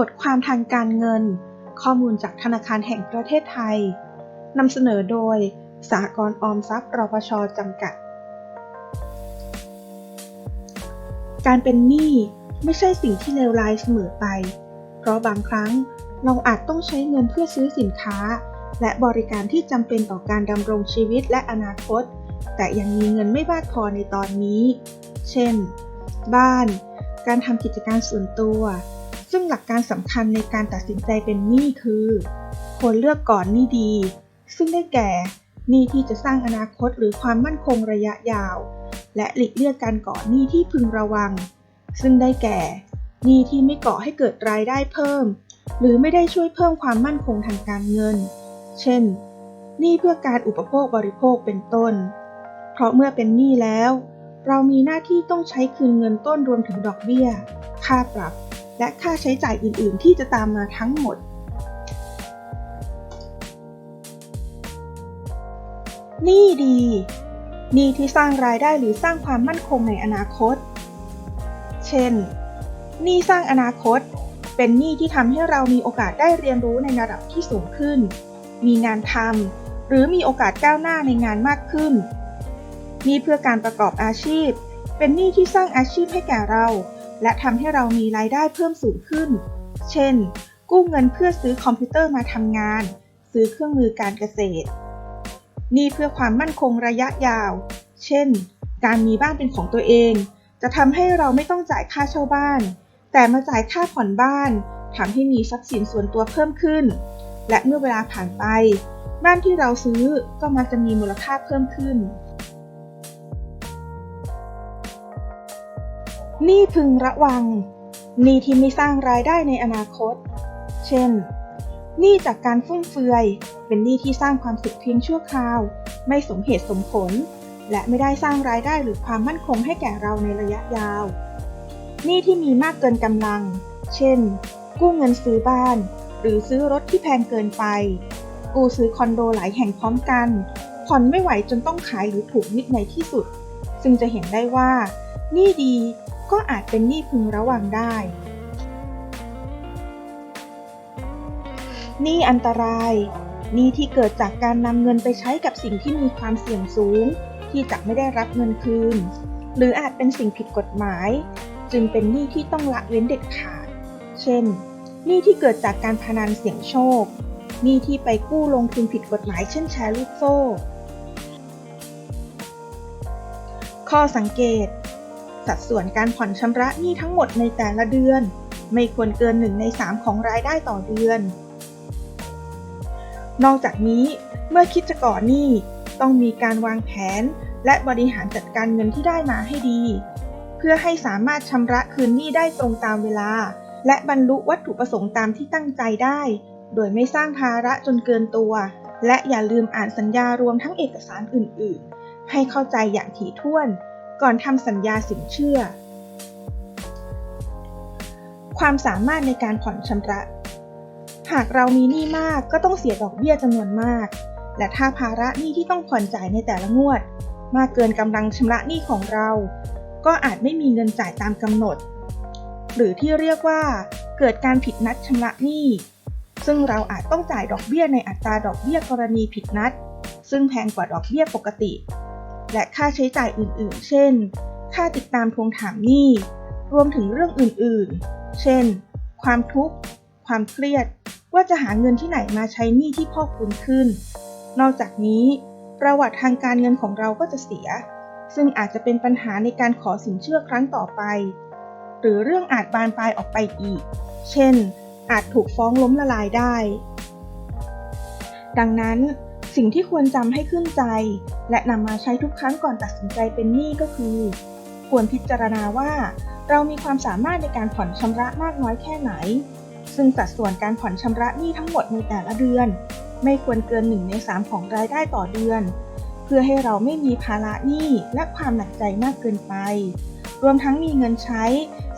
บทความทางการเงิน ข้อมูลจากธนาคารแห่งประเทศไทยนำเสนอโดยสหกรณ์ออมทรัพย์รพชจำกัด การเป็นหนี้ไม่ใช่สิ่งที่เลวร้ายเสมอไป เพราะบางครั้งเราอาจต้องใช้เงินเพื่อซื้อสินค้า และบริการที่จำเป็นต่อการดำรงชีวิตและอนาคต แต่ยังมีเงินไม่มากพอในตอนนี้ เช่น บ้าน การทำกิจการส่วนตัว ซึ่งหลักการสำคัญในการตัดสินใจเป็นหนี้คือ ควรเลือกก่อนหนี้ดี ซึ่งได้แก่หนี้ที่จะสร้างอนาคตหรือความมั่นคงระยะยาว และหลีกเลี่ยงการก่อหนี้ที่พึงระวัง ซึ่งได้แก่หนี้ที่ไม่ก่อให้เกิดรายได้เพิ่ม หรือไม่ได้ช่วยเพิ่มความมั่นคงทางการเงิน เช่นหนี้เพื่อการอุปโภคบริโภคเป็นต้น เพราะเมื่อเป็นหนี้แล้ว เรามีหน้าที่ต้องใช้คืนเงินต้นรวมถึงดอกเบี้ย ค่าปรับ และค่าใช้จ่ายอื่น ๆ ที่จะตามมาทั้งหมดหนี้ดีหนี้ที่สร้างรายได้หรือสร้างความมั่นคงในอนาคต เช่นหนี้สร้างอนาคต เป็นหนี้ที่ทำให้เรามีโอกาสได้เรียนรู้ในระดับที่สูงขึ้น มีงานทำหรือมีโอกาสก้าวหน้าในงานมากขึ้นหนี้เพื่อการประกอบอาชีพ เป็นหนี้ที่สร้างอาชีพให้แก่เรา และทำให้เรามีรายได้เพิ่มสูงขึ้น เช่น กู้เงินเพื่อซื้อคอมพิวเตอร์มาทำงาน ซื้อเครื่องมือการเกษตร นี้เพื่อความมั่นคงระยะยาว เช่น การมีบ้านเป็นของตัวเอง จะทำให้เราไม่ต้องจ่ายค่าเช่าบ้าน แต่มาจ่ายค่าผ่อนบ้านทำให้มีทรัพย์สินส่วนตัวเพิ่มขึ้น และเมื่อเวลาผ่านไป บ้านที่เราซื้อก็มักจะมีมูลค่าเพิ่มขึ้น หนี้พึงระวังหนี้ที่ไม่สร้างรายได้ในอนาคต เช่นหนี้จากการฟุ่มเฟือย เป็นหนี้ที่สร้างความสุขเพียงชั่วคราว ไม่สมเหตุสมผล และไม่ได้สร้างรายได้หรือความมั่นคงให้แก่เราในระยะยาวหนี้ที่มีมากเกินกำลัง เช่น กู้เงินซื้อบ้าน หรือซื้อรถที่แพงเกินไป กู้ซื้อคอนโดหลายแห่งพร้อมกัน ผ่อนไม่ไหวจนต้องขายหรือถูกยึดในที่สุด ซึ่งจะเห็นได้ว่าหนี้ดี ก็อาจเป็นหนี้พึงระวังได้หนี้อันตรายหนี้ที่เกิดจากการนำเงินไปใช้กับสิ่งที่มีความเสี่ยงสูง ที่จะไม่ได้รับเงินคืน หรืออาจเป็นสิ่งผิดกฎหมาย จึงเป็นหนี้ที่ต้องละเว้นเด็ดขาด เช่นหนี้ที่เกิดจากการพนันเสี่ยงโชคหนี้ที่ไปกู้ลงทุนผิดกฎหมายเช่นแชร์ลูกโซ่ ข้อสังเกต สัดส่วนการผ่อนชำระหนี้ทั้งหมดในแต่ละเดือน ไม่ควรเกิน 1 ใน 3 ของรายได้ต่อเดือน นอกจากนี้เมื่อคิดจะก่อหนี้ต้องมีการวางแผน และบริหารจัดการเงินที่ได้มาให้ดี เพื่อให้สามารถชำระคืนหนี้ได้ตรงตามเวลา และบรรลุวัตถุประสงค์ตามที่ตั้งใจได้ โดยไม่สร้างภาระจนเกินตัว และอย่าลืมอ่านสัญญารวมทั้งเอกสารอื่น ๆ ให้เข้าใจอย่างถี่ถ้วน ก่อนทำสัญญาสินเชื่อ ความสามารถในการผ่อนชำระ หากเรามีหนี้มากก็ต้องเสียดอกเบี้ยจำนวนมาก และถ้าภาระหนี้ที่ต้องผ่อนจ่ายในแต่ละงวด มากเกินกำลังชำระหนี้ของเรา ก็อาจไม่มีเงินจ่ายตามกำหนด หรือที่เรียกว่า เกิดการผิดนัดชำระหนี้ซึ่งเราอาจต้องจ่ายดอกเบี้ยในอัตราดอกเบี้ยกรณีผิดนัด ซึ่งแพงกว่าดอกเบี้ยปกติ และค่าใช้จ่ายอื่น ๆ เช่น ค่าติดตามทวงถามหนี้ รวมถึงเรื่องอื่น ๆ เช่น ความทุกข์ ความเครียด ว่าจะหาเงินที่ไหนมาใช้หนี้ที่พอกพูนขึ้น นอกจากนี้ประวัติทางการเงินของเราก็จะเสีย ซึ่งอาจจะเป็นปัญหาในการขอสินเชื่อครั้งต่อไป หรือเรื่องอาจบานปลายออกไปอีก เช่น อาจถูกฟ้องล้มละลายได้ ดังนั้น สิ่งที่ควรจำให้ขึ้นใจ และนำมาใช้ทุกครั้งก่อนตัดสินใจเป็นหนี้ก็คือ ควรพิจารณาว่า เรามีความสามารถในการผ่อนชำระมากน้อยแค่ไหน ซึ่งสัดส่วนการผ่อนชำระหนี้ทั้งหมดในแต่ละเดือน ไม่ควรเกิน1ใน3 ของรายได้ต่อเดือน เพื่อให้เราไม่มีภาระหนี้และความหนักใจมากเกินไป รวมทั้งมีเงินใช้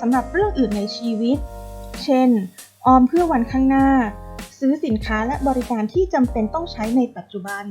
สำหรับเรื่องอื่นในชีวิต เช่น ออมเพื่อวันข้างหน้า ซื้อสินค้าและบริการที่จำเป็นต้องใช้ในปัจจุบัน